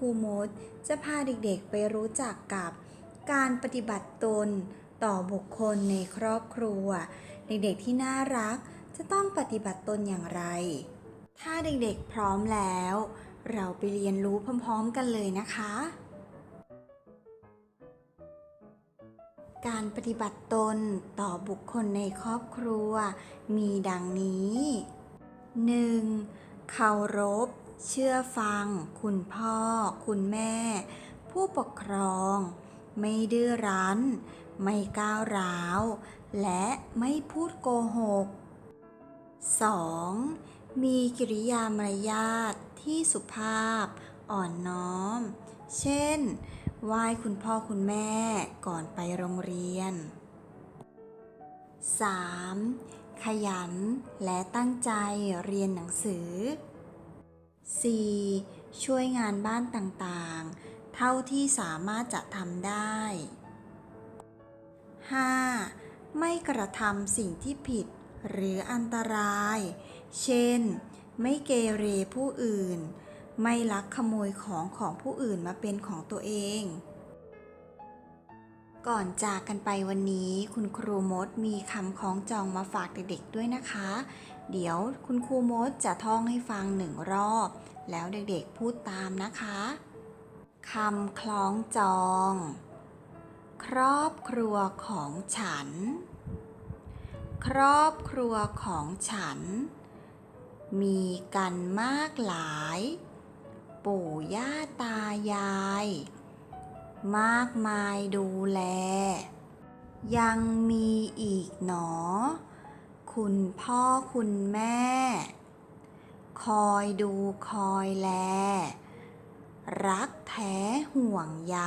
ครูมดจะพาเด็กๆไปรู้จักกับการปฏิบัติตนต่อบุคคลในครอบครัว เด็กๆที่น่ารักจะต้องปฏิบัติตนอย่างไร ถ้าเด็กๆพร้อมแล้ว เราไปเรียนรู้พร้อมๆกันเลยนะคะ การปฏิบัติตนต่อบุคคลในครอบครัว มีดังนี้ 1. เคารพ เชื่อฟัง คุณพ่อ คุณแม่ ผู้ปกครอง ไม่ดื้อรั้น ไม่ก้าวร้าว และไม่พูดโกหก 2. มีกิริยามารยาทที่สุภาพ อ่อนน้อม เช่น ไหว้คุณพ่อคุณแม่ก่อนไปโรงเรียน 3. ขยันและตั้งใจเรียนหนังสือ 4. ช่วยงานบ้านต่างๆ เท่าที่สามารถจะทำได้ 5. ไม่กระทำสิ่งที่ผิดหรืออันตราย เช่น ไม่เกเรผู้อื่น ไม่ลักขโมยของของผู้อื่นมาเป็นของตัวเอง ก่อนจากกันไปวันนี้คุณครูมดมีคำคล้องจองมาฝากเด็กๆด้วยนะคะ เดี๋ยวคุณครูมดจะท่องให้ฟังหนึ่งรอบ แล้วเด็กๆพูดตามนะคะคำคล้องจอง ครอบครัวของฉัน ครอบครัวของฉัน มีกันมากหลาย ปู่ย่าตายาย มากมายดูแล ยังมีอีกหนอ คุณพ่อคุณแม่ คอยดูคอยแล รักแท้ห่วงใย